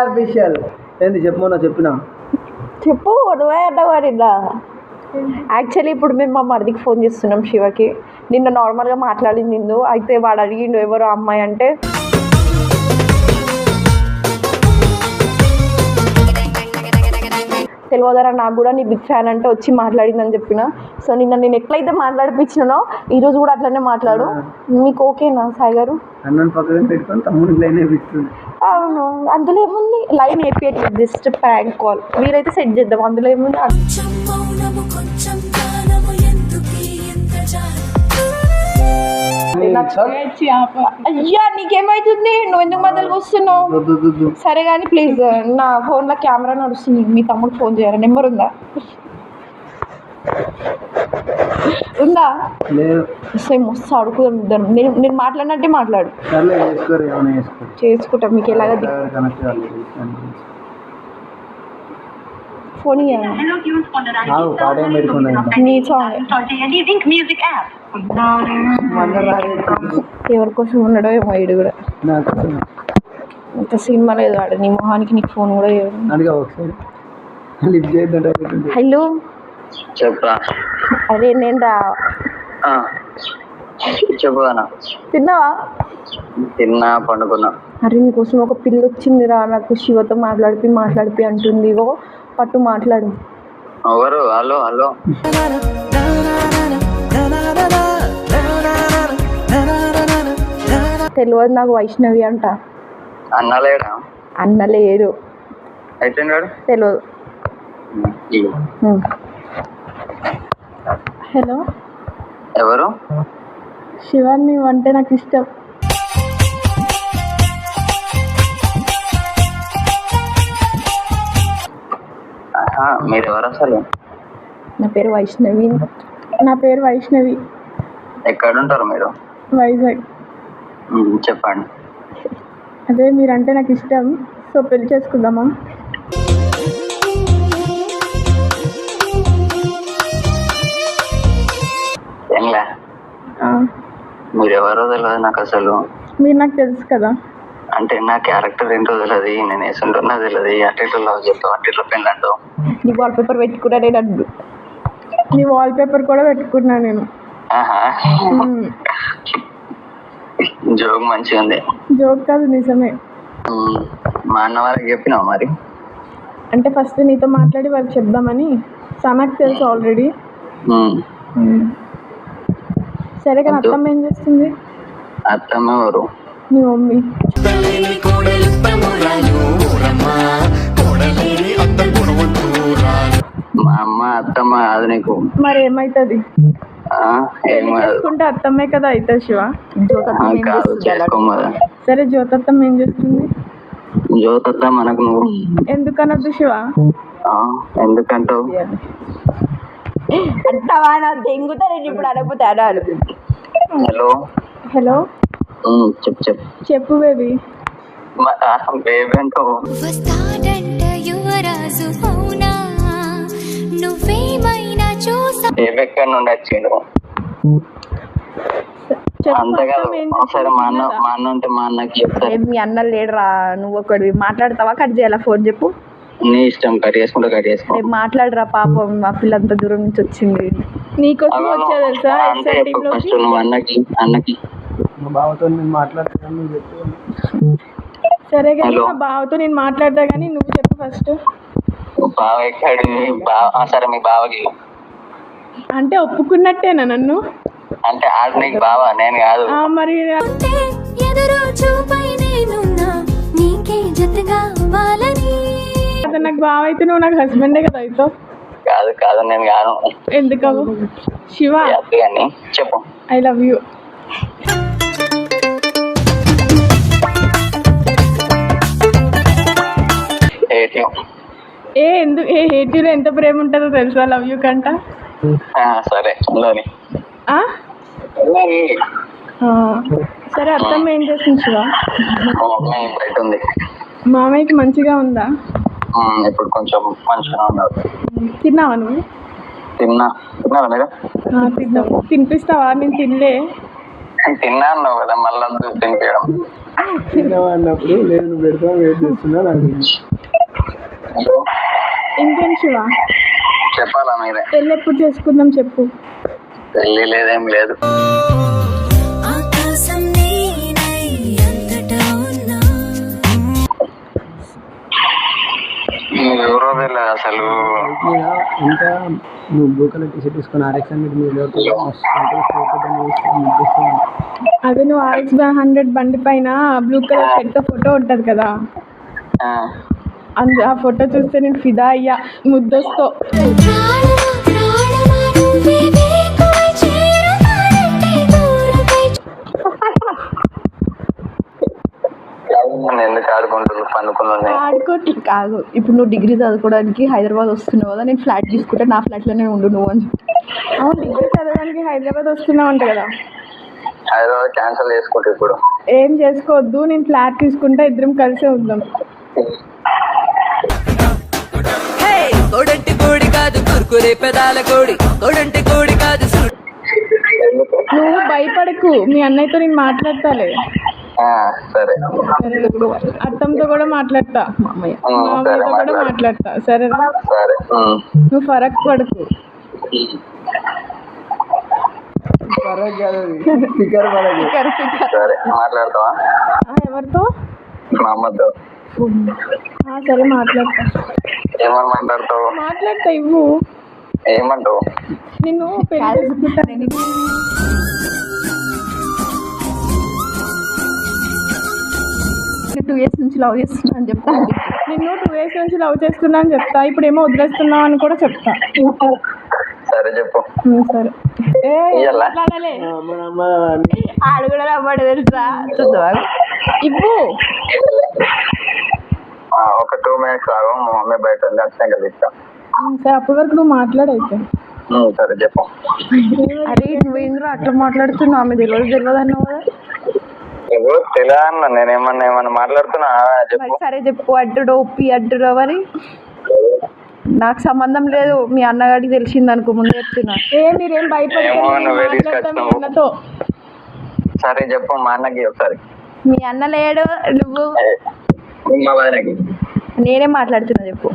Official ఏంది చెప్పమన్నా చెప్పినా? చెప్పు నువ్వే అన్నావు యాక్చువల్లీ ఇప్పుడు మేము మా మరిదికి ఫోన్ చేస్తున్నాం శివకి. నిన్న నార్మల్గా మాట్లాడింది నిందు అయితే వాడు అడిగిండు ఎవరు అమ్మాయి అంటే? తెలియదరా నాకు కూడా నీ బిగ్ ఫ్యాన్ అంటే వచ్చి మాట్లాడిందని చెప్పిన. సో నిన్న నేను ఎట్లయితే మాట్లాడిపించినానో ఈరోజు కూడా అట్లనే మాట్లాడు. మీకు ఓకేనా సాయి గారు? అవును అందులో ఏముంది? లైన్ వేపియట్లేదు జస్ట్ ప్రాంక్ కాల్. వీలైతే సెట్ చేద్దాం అందులో ఏముంది? కొంచెం అయ్యా నీకేమైతుంది? నువ్వు ఎందుకు మధ్యలోకి వస్తున్నావు. సరే కానీ ప్లీజ్ నా ఫోన్లో కెమెరా నడుస్తుంది. మీ తమ్ముడు ఫోన్ చేయాలి నెంబర్ ఉందా? ఉందా? లేదు. వస్తే మస్తు అడుగుదాం ఇద్దరం. నేను నేను మాట్లాడినట్టే మాట్లాడు. చేసుకుంటాం మీకు ఎలాగ నీ సాంగ్ ఎవరి కోసం ఉన్నాడో ఏమో ఈడు కూడా. ఇంత సినిమా లేదు వాడు నీ మొహానికి నీకు ఫోన్ కూడా. హలో. చెప్పురా? అరే నేను రా ఆ, చెప్పు అన్న తిన్నావా? తిన్నా పండుకున్నా. అరే నీకోసం ఒక పిల్ల వచ్చింది రా నాకు శివతో మాట్లాడిపి మాట్లాడిపి అంటుంది. ఇగో పట్టు మాట్లాడు. ఎవరు? Hello hello. తెలియదు నాకు వైష్ణవి అంట. అన్నలేడా అన్న లేడు. అయితే తెలియదు. హలో? ఎవరు? శివ నువ్వు అంటే నాకు ఇష్టం. మీరు ఎవరు అసలు? నా పేరు వైష్ణవి. నా పేరు వైష్ణవి. ఎక్కడుంటారు మీరు? వైజాగ్. చెప్పండి. అదే మీరంటే నాకు ఇష్టం. సో పెళ్ళి చేసుకుందామా? మీరు ఎవరో తెలియదు నాకు అసలు. మీరు నాకు తెలుసు కదా. అంటే నా క్యారెక్టర్ ఏంటో తెలియదు నేను వేసుంటున్నా తెలియదు అటు లవ్ చెప్తావు అటు ఇట్లా పెళ్ళి అంటావు. నీ వాల్ పేపర్ పెట్టుకున్నా నేను అడ్డు. నీ వాల్ పేపర్ కూడా పెట్టుకున్నా నేను. జోక్ మంచిగా ఉంది. జోక్ కాదు నిజమే. మా అన్న వాళ్ళకి చెప్పినావు మరి? అంటే ఫస్ట్ నీతో మాట్లాడి వాళ్ళకి చెప్దామని. సనకు తెలుసు ఆల్రెడీ సరే కానీ అత్తమ్మ ఏం చేస్తుంది? అత్తమ్మ ఎవరు? నీ మమ్మీ. మా అమ్మ అత్తమ్మ కాదు నీకు. మరి ఏమవుతుంది ఆ, ఏం కాదు. చేసుకుంటే అత్తమ్మే కదా అవుతుంది శివ? చేసుకోమదా సరే జ్యోతత్తమ్మ ఏం చేస్తుంది? జ్యోతత్త మనకు నువ్వు. ఎందుకనొద్దు శివ? ఆ, ఎందుకంటావు? అంటావా నా దెంగుతా నేను ఇప్పుడు అనకపోతే అనాలు. హలో హలో చెప్పు చెప్పు. చెప్పు బేబీ. బేబీ అంటావు వస్తాడంట యువరాజు అవునా? నువ్వేమైనా చూసా? బేబీ ఎక్కడి నుండి వచ్చిండు? చెప్పు అంతే కాదు అత్తమ్మ ఏం ఒకసారి మా అన్న? మా అన్న ఉంటే మా అన్నకి చెప్తారు ఏ, మీ అన్న లేడురా నువ్వు ఒకటి మాట్లాడతావా? కట్ చేయాలా ఫోన్ చెప్పు. నీ ఇష్టం కట్ చేసుకుంటే కట్ చేసుకో. మాట్లాడరా పాపం మా పిల్ల అంత దూరం నుంచి వచ్చింది. నీకోసం. వచ్చా తెలుసా? ఫస్ట్ నువ్వు అన్నకి అన్నకి. మా బావతో నేను మాట్లాడుతున్నాను నువ్వు చెప్పు. సరే కానీ. మా బావతో నేను మాట్లాడతా కానీ నువ్వు చెప్పు ఫస్ట్. బావ ఎక్కడి? బావ సరే మీ బావకి. అంటే ఒప్పుకున్నట్టేనా నన్ను? అంటే నీకు బావ నేను కాదు. ఆ, మరి ఎదురు చూపై నేనున్నా నీకే జతగా అవ్వాలని. అతను నాకు బావ అయితే నువ్వు నాకు హస్బెండే కదా అయితే. కాదు కాదు నేను కాను. ఎందుకు శివ. కానీ చెప్పు. ఐ లవ్ యూ ఏ ఎందుకు ఏ హేటీలో ఎంత ప్రేమ ఉంటుందో తెలుసా లవ్ యూ కంట? సరే ఉందని ఆ? ఆ. సరే అత్తమ్మ ఏం చేస్తుంది శివ? బయట ఉంది. మామయ్యకి మంచిగా ఉందా? ఇప్పుడు కొంచెం మంచిగా ఉన్నారు తిన్నావా నువ్వు? తిన్నా. తిన్నారా మీరు ఆ, తిన్నావు తినిపిస్తావా? నేను తినలే. తిన్నా అన్నావు కదా మళ్ళీ తినిపించడం తిన్నావా అన్నప్పుడు? లేదు నువ్వు పెడతావా? వెయిట్ చేస్తున్నా నాకు ఇంకేం శివ చెప్పాలా మీరే? పెళ్ళి ఎప్పుడు చేసుకుందాం చెప్పు. పెళ్ళి లేదేం లేదు. ఎవరో తెలియదు అసలు? ఇంకా నువ్వు బ్లూ కలర్ టీ షర్ట్ తీసుకొని ఆర్ఎక్స్ హండ్రెడ్ మీద అదే నువ్వు ఆర్ఎక్స్ హండ్రెడ్ బండి పైన బ్లూ కలర్ షర్ట్ ఫోటో ఉంటది కదా. ఆ, అందు ఆ ఫోటో చూస్తే నేను ఫిదా అయ్యా ముద్దొస్తో. ఆడుకోటి కాదు. ఇప్పుడు నువ్వు డిగ్రీ చదువుకోవడానికి హైదరాబాద్ వస్తున్నావు కదా నేను ఫ్లాట్ తీసుకుంటే నా ఫ్లాట్లోనే ఉండు నువ్వు అని. అవును డిగ్రీ చదవడానికి హైదరాబాద్ వస్తున్నావు అంట కదా. హైదరాబాద్ క్యాన్సిల్ చేసుకుంటే ఇప్పుడు. ఏం చేసుకోవద్దు నేను ఫ్లాట్ తీసుకుంటే ఇద్దరం కలిసే ఉందాం. కురుకురే పెదాల కోడి కోడంటి కోడి కాదు నువ్వు భయపడకు మీ అన్నయ్యతో నేను మాట్లాడతాలే. ఆ, సరే. అత్తంతో కూడా మాట్లాడతా మామయ్య. ఉమ్, సరే మామయ్యతో కూడా మాట్లాడు. మాట్లాడతా సరేనా. నువ్వు ఫరక్ పడకు. ఎవరితో? సరే మాట్లాడతా. ఏమని మాట్లాడతావు? మాట్లాడతా ఇవ్వు. ఏమంటావు? నిన్ను టూ ఇయర్స్ నుంచి లవ్ చేస్తున్నా అని చెప్తాను నిన్ను టూ ఇయర్స్ నుంచి లవ్ చేస్తున్నా అని చెప్తా. ఇప్పుడు ఏమో వదిలేస్తున్నావు అని కూడా చెప్తా. సరే చెప్పు. సరే. ఆడు కూడా రమ్మాడు తెలుసా? చూద్దావా ఇవ్వు. ఆ, ఒక టూ మినిట్స్ ఆగు. మా మమ్మీ బయట ఉంది. వచ్చినాక సరే అప్పటి వరకు నువ్వు మాట్లాడైతే సరే చెప్పు. అరే నువ్వేంద్రా అట్లా మాట్లాడుతున్నావు? ఆమె తెలియదు తెలియదు అన్నావు కదా. నువ్వు తెలియదు అన్న నేను ఏమన్నా ఏమన్నా మాట్లాడుతున్నా చెప్పు. సరే చెప్పు. అడ్డుడో ఒప్పి అడ్డుడో అని. నాకు సంబంధం లేదు. మీ అన్నగాడికి తెలిసింది అనుకో ముందే చెప్తున్నా. ఏ మీరేం. అన్నతో సరే చెప్పు. మా అన్నకి ఒకసారి మీ అన్న లేడు నువ్వు మా నేనే మాట్లాడుతున్నా చెప్పు.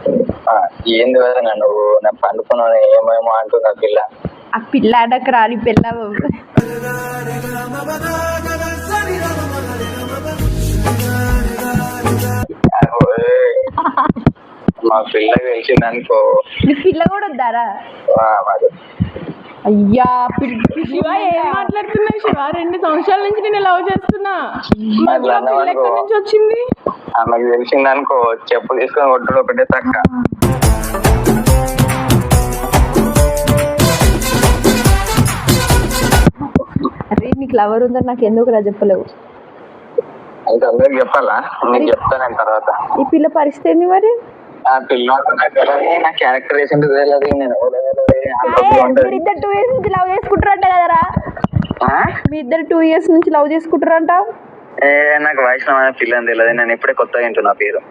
ఆ, ఏంది వదిన నువ్వు నేను పండుకున్నాను ఏమేమో అంటున్నా పిల్ల. ఆ పిల్ల ఆడక రాని పిల్ల. మా పిల్లకి తెలిసింది అనుకో నీ పిల్ల కూడా వద్దారా. అయ్యా పిల్ల శివ ఏం మాట్లాడుతున్నావు శివ? రెండు సంవత్సరాల నుంచి నేను లవ్ చేస్తున్నా. మధ్యలో పిల్ల ఎక్కడి నుంచి వచ్చింది? ఆమెకు తెలిసింది అనుకో చెప్పు తీసుకొని కొట్టుడు ఒకటే తక్క. అరే నీకు లవర్ ఉందని నాకు ఎందుకు రా చెప్పలేవు? అయితే అందరికి చెప్పాలా? నీకు చెప్తాను నేను తర్వాత. ఈ పిల్ల పరిస్థితి ఏంది మరి? ఆ నా క్యారెక్టర్ వేసింది తెలియదు నేను ఇద్దరు టూ ఇయర్స్ నుంచి లవ్ చేసుకుంటారంట కదరా? ఆ? మీ ఇద్దరు టూ ఇయర్స్ నుంచి లవ్ చేసుకుంటారంట ఏ నాకు వైష్ణవ అనే పిల్లని తెలియదు నేను ఇప్పుడే కొత్తగా వింటున్నా పేరు.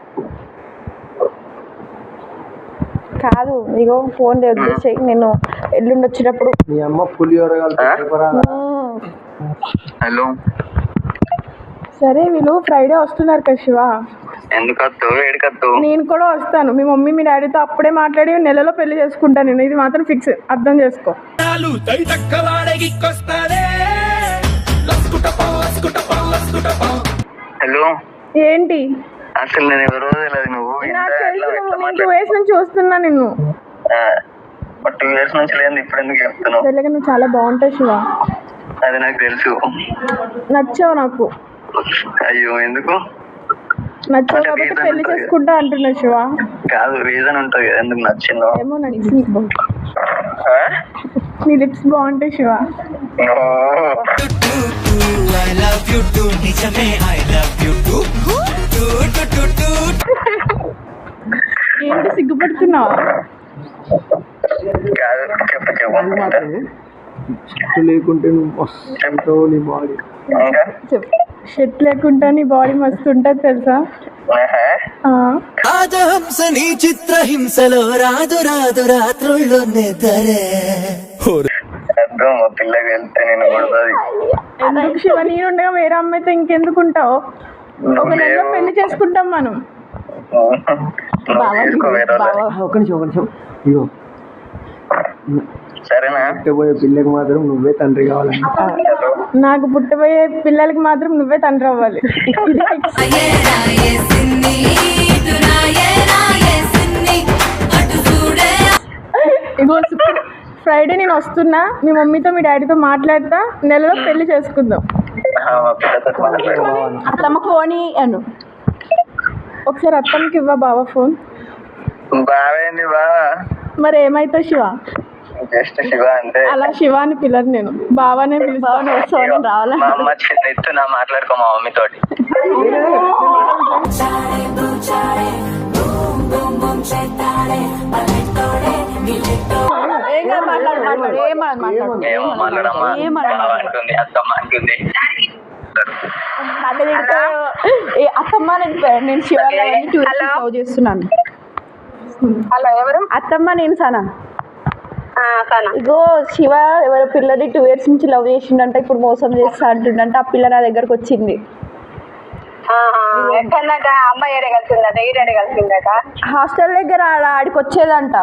కాదు ఇగో ఫోన్ వదిలేసాయి నేను ఎల్లుండి వచ్చినప్పుడు మీ అమ్మ పులిహోర హలో. సరే వీళ్ళు ఫ్రైడే వస్తున్నారు కదా శివ. ఎందుకు వద్దు ఏడికద్దు నేను కూడా వస్తాను. మీ మమ్మీ మీ డాడీతో అప్పుడే మాట్లాడి నెలలో పెళ్ళి చేసుకుంటాను నేను. ఇది మాత్రం ఫిక్స్. అర్థం చేసుకో. హలో. ఏంటి? అసలు నేను ఎవరో తెలియదు నువ్వు. నాకు తెలుసు నువ్వు. టూ ఇయర్స్ నుంచి చూస్తున్నా నిన్ను. టూ ఇయర్స్ నుంచి లేదు ఇప్పుడు ఎందుకు చెప్తున్నావు నువ్వు చాలా బాగుంటావు శివ. అది నాకు తెలుసు. నచ్చావు నాకు. అయ్యో ఎందుకు? నచ్చావు కాబట్టి పెళ్ళి చేసుకుంటా అంటున్నా శివ. కాదు రీజన్ ఉంటుంది కదా ఎందుకు నచ్చిందో? ఏమో? నీ లిప్స్ బాగుంటాయి Shiva. too. Too, too, too, too. ఏంటి సిగ్గుపడుతున్నావా లేకుంటే నువ్వు నీ బాడీ చెప్పు. షర్ట్ లేకుండా నీ బాడీ మస్తు ఉంటుంది తెలుసా? రాజహంస నీ చిత్రహింసలో రాదు రాదు రాత్రుల్లో నిద్రే. పిల్లకి వెళ్తే నేను ఎందుకు శివ నేనుండగా వేరే అమ్మాయితో ఇంకెందుకు ఉంటావు? ఒక నెలలో పెళ్ళి చేసుకుంటాం మనం. వాళ్ళని. ఆ, ఒక్క నిమిషం ఒక్క నిమిషం. ఇగో సరేనా? పుట్టబోయే పిల్లకి మాత్రం నువ్వే తండ్రి కావాలని నాకు పుట్టబోయే పిల్లలకి మాత్రం నువ్వే తండ్రి అవ్వాలి. ఇగో ఫ్రైడే నేను వస్తున్నా. మీ మమ్మీతో మీ డాడీతో మాట్లాడతా. నెలలో పెళ్ళి చేసుకుందాం. అత్తమ్మ ఫోన్ అను ఒకసారి అత్తమ్మకి ఇవ్వ బావ ఫోన్. బావేంది మరి ఏమైతావు శివ? జస్ట్ శివ అంటే అలా శివ అని పిల్లరు నేను. బావానే పిలుస్తాను. సోనం రావాలా? మా అమ్మ చిన్న ఎత్తున మాట్లాడుకో మా మమ్మీ తోటి. ఏం ఏమో మాట్లాడమ్మా. అంటుంది అత్తమ్మ అంటుంది. నన్ను తిడుతూ, ఏ అత్తమ్మ నేను పె- నేను శివాలయాన్ని టూరిస్ట్ లవ్ చేస్తున్నాను. హలో ఎవరు? అత్తమ్మ నేను సనా. ఇగో శివ ఎవరో పిల్లని టూ ఇయర్స్ నుంచి లవ్ చేసిండంట ఇప్పుడు మోసం చేస్తా అంటుండంట ఆ పిల్ల నా దగ్గరకు వచ్చింది. హాస్టల్ దగ్గర ఆడ ఆడికి వచ్చేదంట.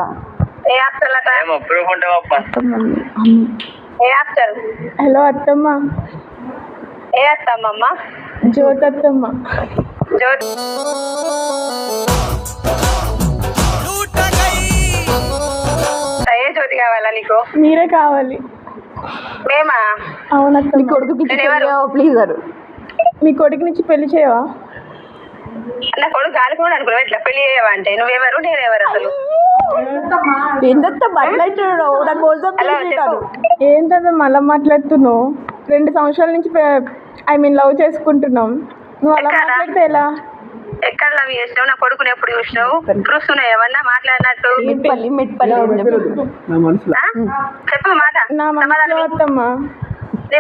హలో అత్తమ్మ. ఏ వస్తామమ్మ జ్యోతి అత్తమ్మ. జ్యోతి. జ్యోతి కావాలా నీకు? మీరే కావాలి. మేమా? మీ అవునత్తమ్మ కొడుకుకి నేను ఎవరు? ప్లీజ్ అరు. మీ కొడుకు నుంచి పెళ్ళి చేయవా? నా కొడుకు అనుకున్నాడు అనుకున్నావు? ఇట్లా పెళ్ళి చేయవా అంటే? నువ్వెవరు? నేనెవరు అసలు? ఎందుకు బట్టలైతున్నాడు నా కోసం ఏంటది మళ్ళీ మాట్లాడుతున్నావు? రెండు సంవత్సరాల నుంచి ఐ మీన్ లవ్ చేసుకుంటున్నాం. నువ్వు అలా? మాట్లాడితే ఎలా? ఎక్కడ లవ్ చేసినావు? నా కొడుకుని ఎప్పుడు చూసినావు? ఉన్నాయి ఏమన్నా? మాట్లాడినట్టు? మెట్పల్లి మెట్పల్లి చెప్పు. నా మనసులో ఆ? చెప్పు మాట నా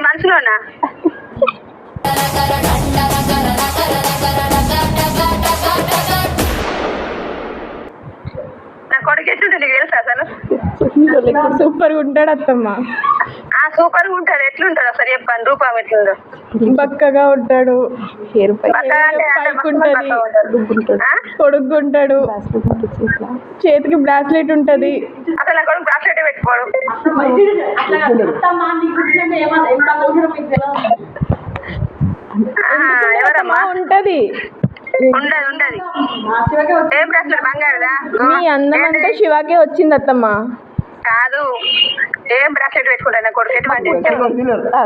మనసులోనా? నా కొడుకు ఎట్లుంటే నీకు తెలుసా అసలు? సూపర్గా ఉంటాడు అత్తమ్మ. ఆ సూపర్గా ఉంటాడు. ఎట్లుంటాడు ఒకసారి చెప్పాను రూపం ఎట్లుందో. బక్కగా ఉంటాడు. హెయిర్ పై బక్కగా అంటే అంటే పైకి మస్తు ఉంటది. బక్కగా ఉంటాడు. ఆ? పొడుగ్గా ఉంటాడు చేతికి బ్రాస్లెట్ ఉంటది ఉంటది మీ అందం అంతా శివాకే వచ్చింది అత్తమ్మ కాదు. ఏం బ్రాస్లెట్ పెట్టుకుంటా నా కొడుకు? ఎటువంటి?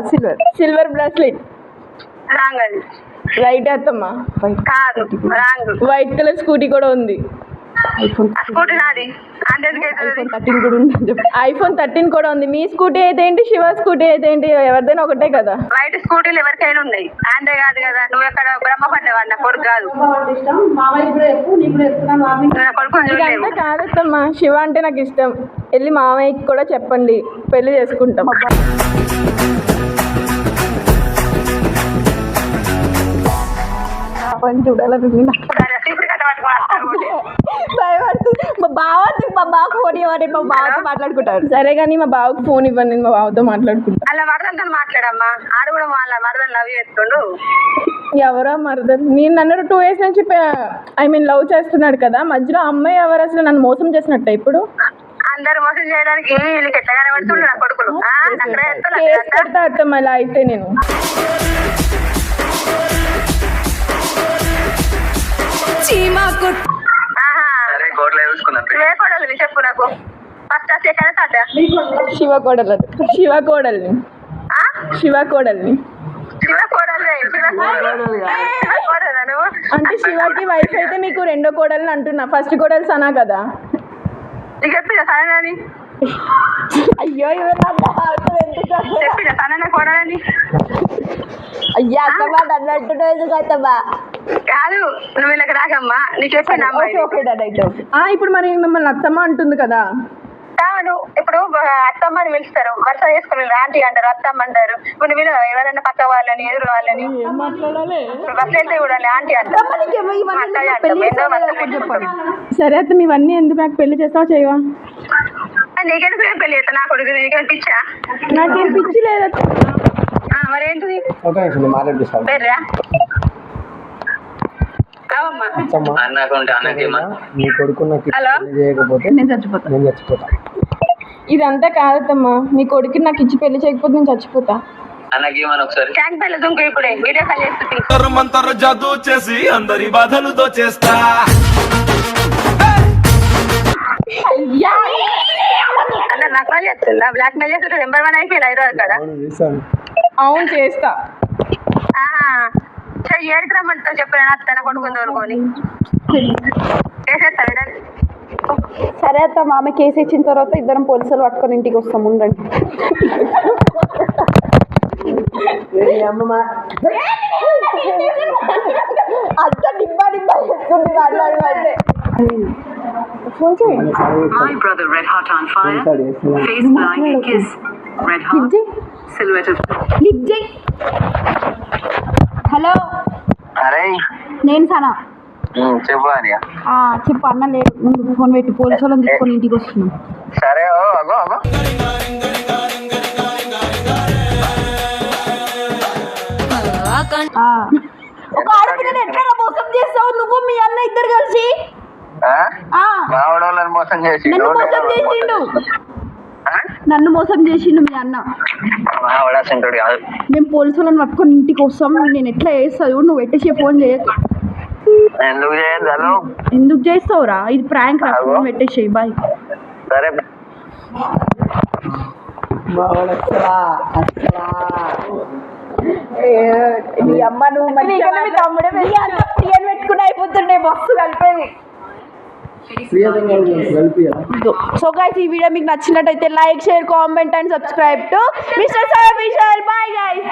సిల్వర్. Silver bracelet. రాంగ్ అది రైట్ అత్తమ్మ? కాదు రాంగ్. వైట్ కలర్ స్కూటీ కూడా ఉంది. ఐఫోన్ స్కూటీ నాది. థర్టీన్ కూడా ఉందని చెప్పి. ఐఫోన్ థర్టీన్ కూడా ఉంది. మీ స్కూటీ అయితే ఏంటి? శివ స్కూటీ అయితే ఏంటి? ఎవరిదైనా ఒకటే కదా? వైట్ స్కూటీలు ఎవరికైనా ఉన్నాయి. అంతే కాదు కదా. నువ్వు ఎక్కడ బ్రహ్మ పడ్డవాడు నా కొడుకు కాదు కాదత్తమ్మ శివ అంటే నాకు ఇష్టం. వెళ్ళి మామయ్యకి కూడా చెప్పండి. పెళ్ళి చేసుకుంటాం. అవన్నీ చూడాలని. భయపడుతుంది. మా బావ మా బావ ఫోన్ ఇవ్వని మా బావతో మాట్లాడుకుంటారు సరే కానీ మా బావకు ఫోన్ ఇవ్వండి నేను మా బావతో మాట్లాడుకుంటా. అలా మరదలతో మాట్లాడమ్మా. ఆడు కూడా వాళ్ళ మరదలు లవ్ చేస్తుండు. ఎవరో మరదలు. నేను నన్ను టూ ఇయర్స్ నుంచి ఐ మీన్ లవ్ చేస్తున్నాడు కదా. మధ్యలో అమ్మాయి ఎవరు అసలు నన్ను మోసం చేసినట్ట ఇప్పుడు? అందరు మోసం చేయడానికి వీళ్ళకి ఎట్లా కనబడుతుండు నా కొడుకులు? అత్తమ్మ ఇలా అయితే నేను. ఆహా. సరే కోర్టులో చూసుకుందాం నువ్వే కొడాలి నీ చెప్పు నాకు? ఫస్ట్ సెకండ్ థర్డ్ శివ కోడలు శివ కోడల్ని శివ కోడల్ని శివ కోడలే శివ శివ కోడలా నువ్వు? అంటే శివకి వైఫ్ అయితే మీకు రెండో కోడల్ని అంటున్నా. ఫస్ట్ కోడలు సనా కదా. అయ్యో చెప్పిన కోడలని అయ్యా అత్తమ్మ నన్ను అంటున్నావు ఎందుకు అత్తమ్మా? కాదు నువ్వు వీళ్ళకి రాకమ్మా. నీకు చెప్పిన అయితే ఇప్పుడు మరి మిమ్మల్ని అత్తమ్మ అంటుంది కదా. ఇప్పుడు అత్తమ్మ అని పిలుస్తారు. వరుస చేసుకుని ఆంటీ అంటారు అత్తమ్మ అంటారు. ఇప్పుడు వీళ్ళు ఎవరైనా పక్క వాళ్ళని ఎదురు వాళ్ళని? బస్సు వెళ్తే కూడా ఆంటీ అంటారు. సరే అత్త ఇవన్నీ ఎందుకు నాకు పెళ్ళి చేస్తావా చేయవా? నీకెందుకు పెళ్ళి చేస్తా? నా కొడుకు నీకేం పిచ్చా? నాకేం పిచ్చి లేదు మరేంటిది? పేర్రా? ఇదంతా కాదమ్మా మీ కొడుకు నాకు ఇచ్చి పెళ్ళి చేయకపోతే నేను చచ్చిపోతా. జాదు చేసి అందరి బాధలు అన్న నాకు కాల్ చేస్తుందా. బ్లాక్ మెయిల్ చేస్తుంటే నెంబర్ వన్ అయిపోయింది హైదరాబాద్ కాడ. అవును చేస్తా. సరే ఏడికి రమ్మంటావు చెప్పిన తన కొడుకుని తోలుకొని. సరే అత్త మా ఆమె కేసు ఇచ్చిన తర్వాత ఇద్దరం పోలీసులు పట్టుకొని ఇంటికి వస్తాం ఉండండి. అంత చేస్తుంది ఫోన్ చేయండి My brother, red hot on fire. సరే చేస్తున్నాను. Face blind, a kiss. Red hot. Silhouette of lift చేయి హలో అరే నేను సనా ఉమ్, చెప్పు అని ఆ, చెప్పు అన్న లేడు ముందు ఫోన్ పెట్టి. పోలీసు వాళ్ళని తీసుకొని ఇంటికి వస్తున్నాం. సరే ఓ అగో అగో. ఆ. ఒక ఆడపిల్లని ఎట్లా మోసం చేస్తావు? నువ్వు మీ అన్న ఇద్దరు కలిసి ఆ? ఆ. మా వాడోళ్ళని మోసం చేసి నన్ను మోసం చేసిండు. నన్ను మోసం చేసిండు మీ అన్న. కాదు. మేము పోలీసు వాళ్ళని పట్టుకొని ఇంటికి వస్తాం. నేను ఎట్లా చేస్తావు నువ్వు పెట్టేసే ఫోన్ చేయకు. ఎందుకు చేయదు హలో ఎందుకు చేస్తావురా? ఇది ప్రాంక్ రా. ఫోన్ పెట్టేసేయి బాయ్. సరే. మా అమ్మ నువ్వు తమ్ముడే ప్రియన్ పెట్టుకుని అయిపోతుండే మస్తు కలిపేది. సో గైస్ ఈ వీడియో మీకు నచ్చినట్టయితే like share comment and subscribe to mister sir Vishal bye guys